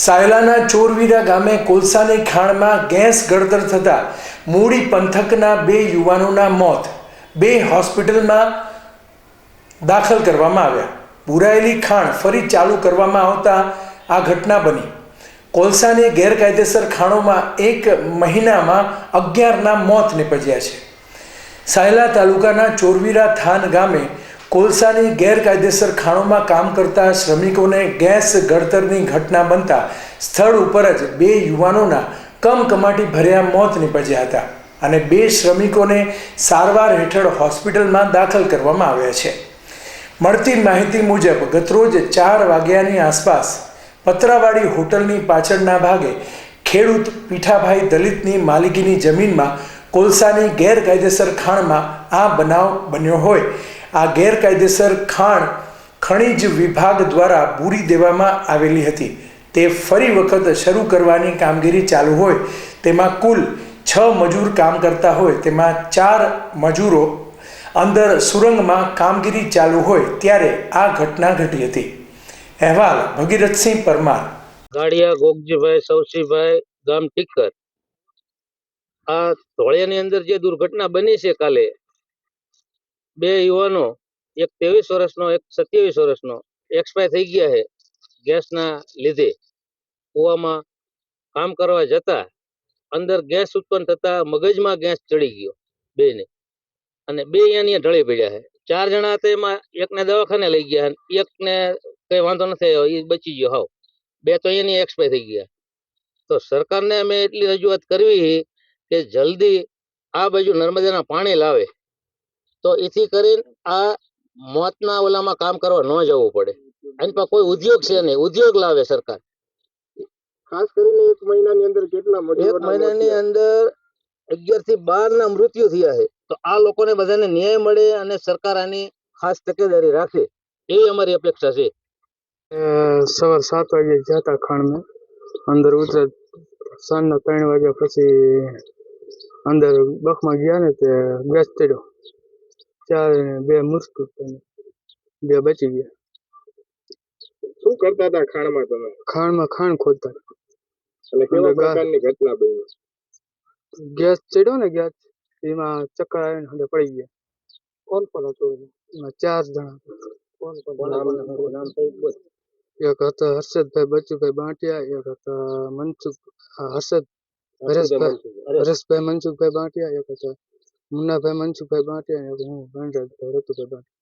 સાયલાના ચોરવીરા ગામે કોલસાની ખાણમાં ગેસ ગળતર થતાં મૂડી પંથકના બે યુવાનોના મોત. બે હોસ્પિટલમાં દાખલ કરવામાં આવ્યા. પુરાયેલી ખાણ ફરી ચાલુ કરવામાં આવતા આ ઘટના બની. કોલસાની ગેરકાયદેસર ખાણોમાં એક મહિનામાં અગિયારના મોત નિપજ્યા છે. સાયલા તાલુકાના ચોરવીરા થાન ગામે કોલસાની ગેરકાયદેસર ખાણોમાં કામ કરતા શ્રમિકોને ગેસ ગળતરની ઘટના બનતા સ્થળ ઉપર જ બે યુવાનોના કમકમાટી ભર્યા મોત નીપજ્યા હતા અને બે શ્રમિકોને સારવાર હેઠળ હોસ્પિટલમાં દાખલ કરવામાં આવ્યા છે. મળતી માહિતી મુજબ, ગતરોજ ચાર વાગ્યાની આસપાસ પતરાવાડી હોટલની પાછળના ભાગે ખેડૂત પીઠાભાઈ દલિતની માલિકીની જમીનમાં કોલસાની ગેરકાયદેસર ખાણમાં આ બનાવ બન્યો હોય આ ગેરકાયદેસર ખાણ ખનિજ વિભાગ દ્વારા પૂરી દેવામાં આવેલી હતી. તે ફરી વખત શરૂ કરવાની કામગીરી ચાલુ હોય તેમાં કુલ છ મજૂર કામ કરતા હોય, તેમાં ચાર મજૂરો અંદર સુરંગમાં કામગીરી ચાલુ હોય ત્યારે આ ઘટના ઘટી હતી. અહેવાલ ભગીરથસિંહ પરમાર. ગાડિયા ગોગજીભાઈ સવસીભાઈ ગામ ટીકર આ ધોળિયાની અંદર જે દુર્ઘટના બની છે કાલે બે યુવાનો, એક ત્રેવીસ વર્ષનો, એક સત્યાવીસ વર્ષનો એક્સપાયર થઈ ગયા છે ગેસના લીધે. કૂવામાં કામ કરવા જતા, અંદર ગેસ ઉત્પન્ન થતા મગજમાં ગેસ ચડી ગયો બેને. અને બે અહીંયા ઢળી પડ્યા છે. ચાર જણા હતા એમાં, એકને દવાખાને લઈ ગયા એકને કઈ વાંધો નથી આવ્યો એ બચી ગયો, હાવ. બે તો અહીંયાની એક્સપાયર થઈ ગયા. તો સરકારને અમે એટલી રજૂઆત કરવી કે જલ્દી આ બાજુ નર્મદાના પાણી લાવે. તો એથી કરીને આ મોતના ઓલામાં કામ કરવા ન જવું પડે. એની પાસે કોઈ ઉદ્યોગ છે નહીં. ઉદ્યોગ લાવે સરકાર. ખાસ કરીને એક મહિનાની અંદર કેટલા એક મહિનાની અંદર અગિયારથી બાર ના મૃત્યુ થયા છે. તો આ લોકોને બધાને ન્યાય મળે અને સરકાર આની ખાસ તકેદારી રાખે. એવી અમારી અપેક્ષા છે. સવાર સાત વાગે ગયા હતા ખાણમાં. અંદર ઉતરે સાંજના ત્રણ વાગ્યા પછી અંદર બખમાં ગયા ને તે ગેસ ચડ્યો. ચાર બે મુશ્કેલ બે બચી ગયા. શું કરતા હતા ખાણમાં તમે? ખાણમાં ખાણ ખોદતા. અને કેવા પ્રકારની ઘટના બની? ગેસ ચડ્યો ને ગેસ એમાં ચક્કર આવીને અંદર પડી ગયા. કોણ કોણ હતું એમાં ચાર જણા કોણ કોણ? નામ. એક હતા હર્ષદભાઈ બચુભાઈ બાંટિયા એક હતા મનસુખ હર્ષદ હરેશભાઈ હરેશભાઈ મનસુખભાઈ બાંટિયા એક હતા મુન્નાભાઈ મનસુખભાઈ બાંટિયા અને હું ગણરાજભાઈ રતુભાઈ બાંટિયા